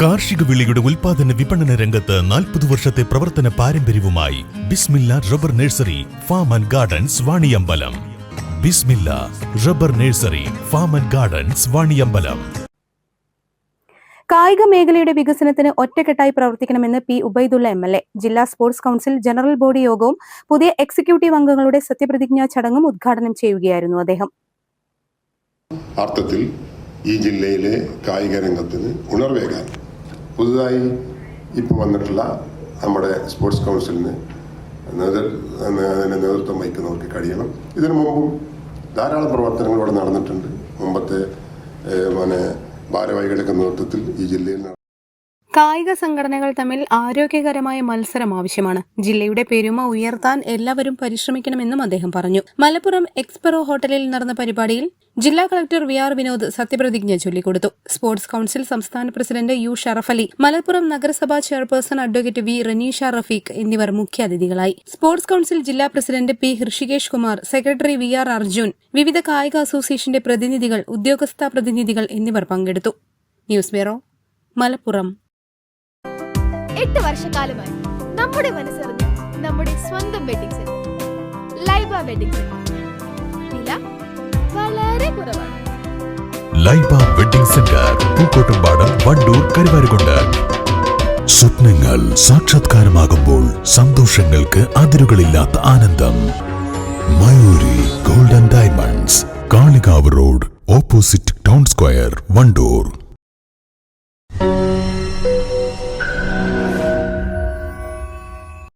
കാർഷിക വിളിയുടെ ഉൽപാദന വിപണന രംഗത്ത് നാൽപ്പത് വർഷത്തെ പ്രവർത്തന പാരമ്പര്യവുമായി Bismillah rubber nursery farm and gardens Vaniyambalam. Bismillah rubber nursery farm and gardens Vaniyambalam. കായിക മേഖലയുടെ വികസനത്തിന് ഒറ്റക്കെട്ടായി പ്രവർത്തിക്കണമെന്ന് P Ubaidullah M L A ജില്ലാ സ്പോർട്സ് കൗൺസിൽ ജനറൽ ബോഡി യോഗവും പുതിയ എക്സിക്യൂട്ടീവ് അംഗങ്ങളുടെ സത്യപ്രതിജ്ഞാ ചടങ്ങും ഉദ്ഘാടനം ചെയ്യുകയായിരുന്നു അദ്ദേഹം. അർത്ഥത്തിൽ ഈ ജില്ലയിലെ കായിക രംഗത്തിന് ഉണർവേകാൻ പുതുതായി ഇപ്പോൾ വന്നിട്ടുള്ള നമ്മുടെ സ്പോർട്സ് കൗൺസിലിന് അതിന് നേതൃത്വം വഹിക്കുന്നവർക്ക് കഴിയണം. ഇതിനു മുമ്പും ധാരാളം പ്രവർത്തനങ്ങൾ ഇവിടെ നടന്നിട്ടുണ്ട്. മുമ്പത്തെ പിന്നെ ഭാരവാഹികളുടെ നേതൃത്വത്തിൽ ഈ ജില്ലയിൽ കായിക സംഘടനകൾ തമ്മിൽ ആരോഗ്യകരമായ മത്സരം ആവശ്യമാണ്. ജില്ലയുടെ പെരുമ ഉയർത്താൻ എല്ലാവരും പരിശ്രമിക്കണമെന്നും അദ്ദേഹം പറഞ്ഞു. മലപ്പുറം എക്സ്പെറോ ഹോട്ടലിൽ നടന്ന പരിപാടിയിൽ ജില്ലാ കളക്ടർ വി ആർ വിനോദ് സത്യപ്രതിജ്ഞ ചൊല്ലിക്കൊടുത്തു. സ്പോർട്സ് കൌൺസിൽ സംസ്ഥാന പ്രസിഡന്റ് യു ഷറഫ് അലി മലപ്പുറം നഗരസഭാ chairperson advocate V Ranisha Rafeeq എന്നിവർ മുഖ്യാതിഥികളായി. സ്പോർട്സ് കൌൺസിൽ ജില്ലാ president P Hrishikesh Kumar secretary V R Arjun വിവിധ കായിക അസോസിയേഷന്റെ പ്രതിനിധികൾ ഉദ്യോഗസ്ഥ പ്രതിനിധികൾ എന്നിവർ പങ്കെടുത്തു. News bureau Malappuram. എട്ട് വർഷക്കാലമായി നമ്മുടെ മനസ്സറിഞ്ഞ് നമ്മുടെ സ്വന്തം വെഡിങ് സെന്റർ ലൈബ വെഡിങ് വില വളരെ കുറവാണ്. Laiba wedding centre Pookkottumpadam Wandoor Karuvarakundu. സ്വപ്നങ്ങൾ സാക്ഷാത്കാരമാകുമ്പോൾ സന്തോഷങ്ങൾക്ക് അതിരുകളില്ലാത്ത ആനന്ദം. Mayuri golden diamonds Kalikavu road opposite town square Wandoor.